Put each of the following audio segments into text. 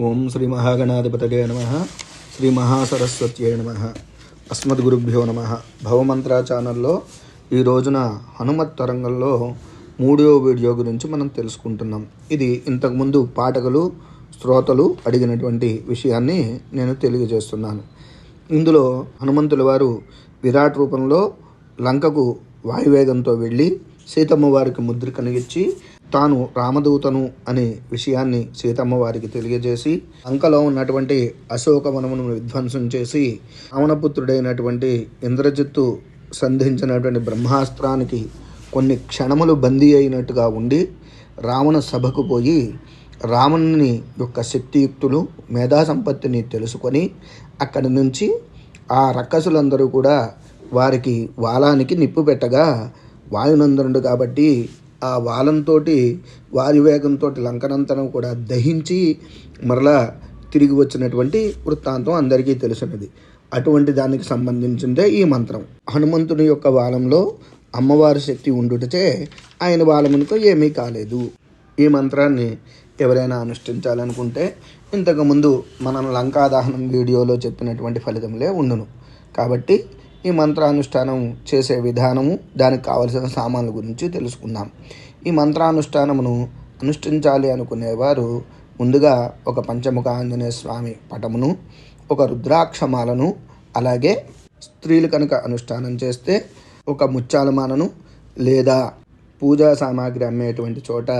ఓం శ్రీ మహాగణాధిపతయే నమ. శ్రీ మహాసరస్వత్యే నమ. అస్మద్గురుభ్యో నమ. భవమంత్ర ఛానల్లో ఈ రోజున హనుమత్ తరంగంలో మూడో వీడియో గురించి మనం తెలుసుకుంటున్నాం. ఇది ఇంతకుముందు పాఠకులు శ్రోతలు అడిగినటువంటి విషయాన్ని నేను తెలియజేస్తున్నాను. ఇందులో హనుమంతుల వారు విరాట్ రూపంలో లంకకు వాయువేగంతో వెళ్ళి సీతమ్మ వారికి ముద్ర ఇచ్చి తాను రామదూతను అనే విషయాన్ని సీతమ్మ వారికి తెలియజేసి అంకలో ఉన్నటువంటి అశోకవనమును విధ్వంసం చేసి రావణపుత్రుడైనటువంటి ఇంద్రజిత్తు సంధించినటువంటి బ్రహ్మాస్త్రానికి కొన్ని క్షణములు బందీ అయినట్టుగా ఉండి రావణ సభకు పోయి రావణుని యొక్క శక్తియుక్తులు మేధా సంపత్తిని తెలుసుకొని అక్కడి నుంచి ఆ రక్కసులందరూ కూడా వారికి వాలానికి నిప్పు పెట్టగా వాయునందనుడు కాబట్టి ఆ వాలంతో వాయువేగంతో లంకనంతరం కూడా దహించి మరలా తిరిగి వచ్చినటువంటి వృత్తాంతం అందరికీ తెలిసినది అటువంటి దానికి సంబంధించిందే ఈ మంత్రం. హనుమంతుని యొక్క వాలంలో అమ్మవారి శక్తి ఉండుటచే ఆయన వాలమునితో ఏమీ కాలేదు. ఈ మంత్రాన్ని ఎవరైనా అనుష్ఠించాలనుకుంటే ఇంతకుముందు మనం లంకాదహనం వీడియోలో చెప్పినటువంటి ఫలితములే ఉండును. కాబట్టి ఈ మంత్రానుష్ఠానం చేసే విధానము దానికి కావలసిన సామాన్ల గురించి తెలుసుకుందాం. ఈ మంత్రానుష్ఠానమును అనుష్ఠించాలి అనుకునేవారు ముందుగా ఒక పంచముఖ ఆంజనేయ స్వామి పటమును ఒక రుద్రాక్షమాలను అలాగే స్త్రీలు కనుక అనుష్ఠానం చేస్తే ఒక ముత్యాలమాలను లేదా పూజా సామాగ్రి అమ్మేటువంటి చోట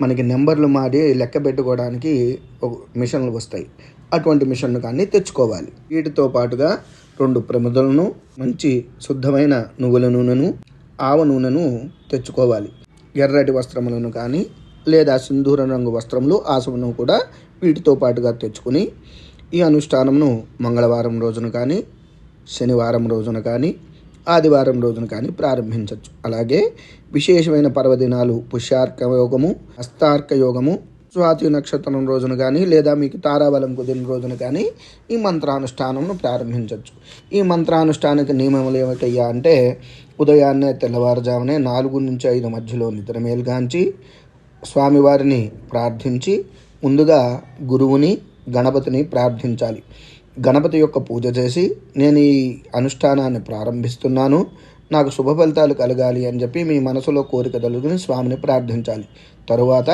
మనకి నెంబర్లు మారి లెక్క పెట్టుకోవడానికి ఒక మిషన్లు వస్తాయి. అటువంటి మిషన్లు కానీ తెచ్చుకోవాలి. వీటితో పాటుగా రెండు ప్రమిదలను మంచి శుద్ధమైన నువ్వుల నూనెను ఆవ నూనెను తెచ్చుకోవాలి. ఎర్రటి వస్త్రములను కానీ లేదా సింధూర రంగు వస్త్రములు ఆసమును కూడా వీటితో పాటుగా తెచ్చుకుని ఈ అనుష్ఠానమును మంగళవారం రోజున కానీ శనివారం రోజున కానీ ఆదివారం రోజున కానీ ప్రారంభించవచ్చు అలాగే విశేషమైన పర్వదినాలు పుష్యార్క యోగము హస్తార్క యోగము స్వాతి నక్షత్రం రోజున కానీ లేదా మీకు తారాబలం కుదిరిన రోజున కానీ ఈ మంత్రానుష్ఠానంను ప్రారంభించవచ్చు ఈ మంత్రానుష్ఠానిక నియమములు ఏమిటయ్యా అంటే ఉదయాన్నే తెల్లవారుజామునే నాలుగు నుంచి ఐదు మధ్యలో నిద్ర మేల్గాంచి స్వామివారిని ప్రార్థించి ముందుగా గురువుని గణపతిని ప్రార్థించాలి. గణపతి యొక్క పూజ చేసి నేను ఈ అనుష్ఠానాన్ని ప్రారంభిస్తున్నాను నాకు శుభ ఫలితాలు కలగాలి అని చెప్పి మీ మనసులో కోరిక తలుగుని స్వామిని ప్రార్థించాలి. తరువాత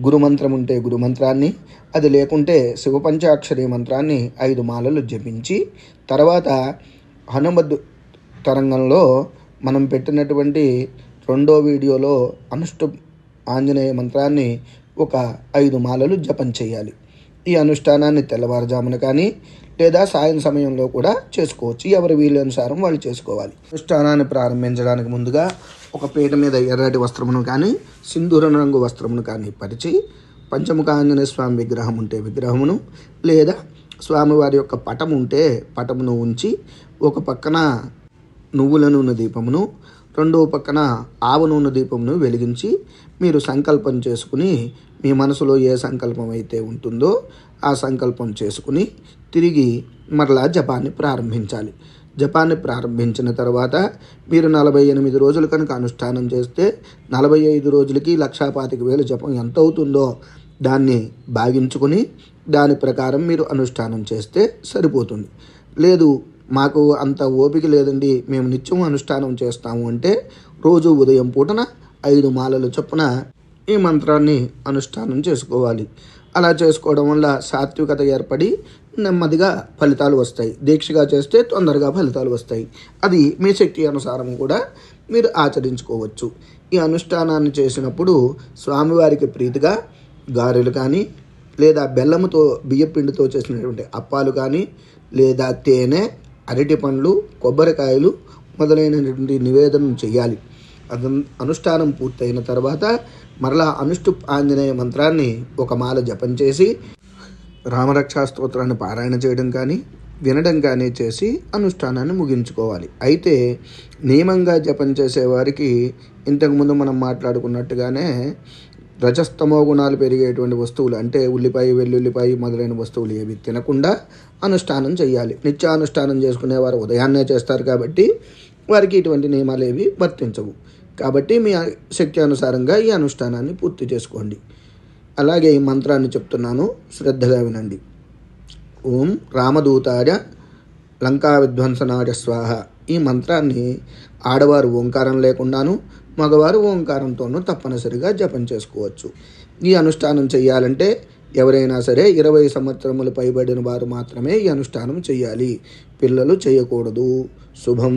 గురుమంత్రం ఉంటే గురుమంత్రాన్ని అది లేకుంటే శివపంచాక్షరి మంత్రాన్ని ఐదు మాలలు జపించి తర్వాత హనుమద్ తరంగంలో మనం పెట్టినటువంటి రెండో వీడియోలో అనుష్ఠు ఆంజనేయ మంత్రాన్ని ఒక ఐదు మాలలు జపం చేయాలి. ఈ అనుష్ఠానాన్ని తెల్లవారుజామున కానీ లేదా సాయం సమయంలో కూడా చేసుకోవచ్చు. ఎవరి వీలనుసారం వాళ్ళు చేసుకోవాలి. అనుష్ఠానాన్ని ప్రారంభించడానికి ముందుగా ఒక పీట మీద ఎర్రటి వస్త్రమును కానీ సింధూర రంగు వస్త్రమును కానీ పరిచి పంచముఖ ఆంజనేయ స్వామి విగ్రహం ఉంటే విగ్రహమును లేదా స్వామివారి యొక్క పటం ఉంటే పటమును ఉంచి ఒక పక్కన నువ్వుల నూనె దీపమును రెండవ పక్కన ఆవ నూనె దీపమును వెలిగించి మీరు సంకల్పం చేసుకుని మీ మనసులో ఏ సంకల్పం అయితే ఉంటుందో ఆ సంకల్పం చేసుకుని తిరిగి మరలా జపాన్ని ప్రారంభించాలి. జపాన్ని ప్రారంభించిన తర్వాత మీరు నలభై ఎనిమిది రోజులు కనుక అనుష్ఠానం చేస్తే నలభై ఐదు రోజులకి లక్షాపాతిక వేలు జపం ఎంత అవుతుందో దాన్ని భాగించుకుని దాని ప్రకారం మీరు అనుష్ఠానం చేస్తే సరిపోతుంది. లేదు మాకు అంత ఓపిక లేదండి మేము నిత్యం అనుష్ఠానం చేస్తాము అంటే రోజు ఉదయం పూటన ఐదు మాలల చొప్పున ఈ మంత్రాన్ని అనుష్ఠానం చేసుకోవాలి. అలా చేసుకోవడం వల్ల సాత్వికత ఏర్పడి నెమ్మదిగా ఫలితాలు వస్తాయి. దీక్షగా చేస్తే తొందరగా ఫలితాలు వస్తాయి. అది మీ శక్తి అనుసారం కూడా మీరు ఆచరించుకోవచ్చు. ఈ అనుష్ఠానాన్ని చేసినప్పుడు స్వామివారికి ప్రీతిగా గారెలు కానీ లేదా బెల్లముతో బియ్యపిండితో చేసినటువంటి అప్పాలు కానీ లేదా తేనె అరటి పండ్లు కొబ్బరికాయలు మొదలైనటువంటి నివేదన చేయాలి. అదం అనుష్ఠానం పూర్తయిన తర్వాత మరలా అనుష్ఠు ఆంజనేయ మంత్రాన్ని ఒక మాల జపం చేసి రామరక్షా స్తోత్రాన్ని పారాయణ చేయడం కానీ వినడం కానీ చేసి అనుష్ఠానాన్ని ముగించుకోవాలి. అయితే నియమంగా జపం చేసేవారికి ఇంతకుముందు మనం మాట్లాడుకున్నట్టుగానే రజస్తమో గుణాలు పెరిగేటువంటి వస్తువులు అంటే ఉల్లిపాయ వెల్లుల్లిపాయ మొదలైన వస్తువులు ఏవి తినకుండా అనుష్ఠానం చేయాలి నిత్యానుష్ఠానం చేసుకునేవారు ఉదయాన్నే చేస్తారు కాబట్టి వారికి ఇటువంటి నియమాలు ఏవి వర్తించవు. కాబట్టి మీ శక్తి అనుసారంగా ఈ అనుష్ఠానాన్ని పూర్తి చేసుకోండి. అలాగే ఈ మంత్రాన్ని చెప్తున్నాను. శ్రద్ధగా వినండి. ఓం రామదూతాయ లంకా విధ్వంసనాయ స్వాహ. ఈ మంత్రాన్ని ఆడవారు ఓంకారం లేకుండాను మగవారు ఓంకారంతోనూ తప్పనిసరిగా జపం చేసుకోవచ్చు. ఈ అనుష్ఠానం చేయాలంటే ఎవరైనా సరే ఇరవై సంవత్సరములు పైబడిన వారు మాత్రమే ఈ అనుష్ఠానం చేయాలి పిల్లలు చేయకూడదు. శుభం.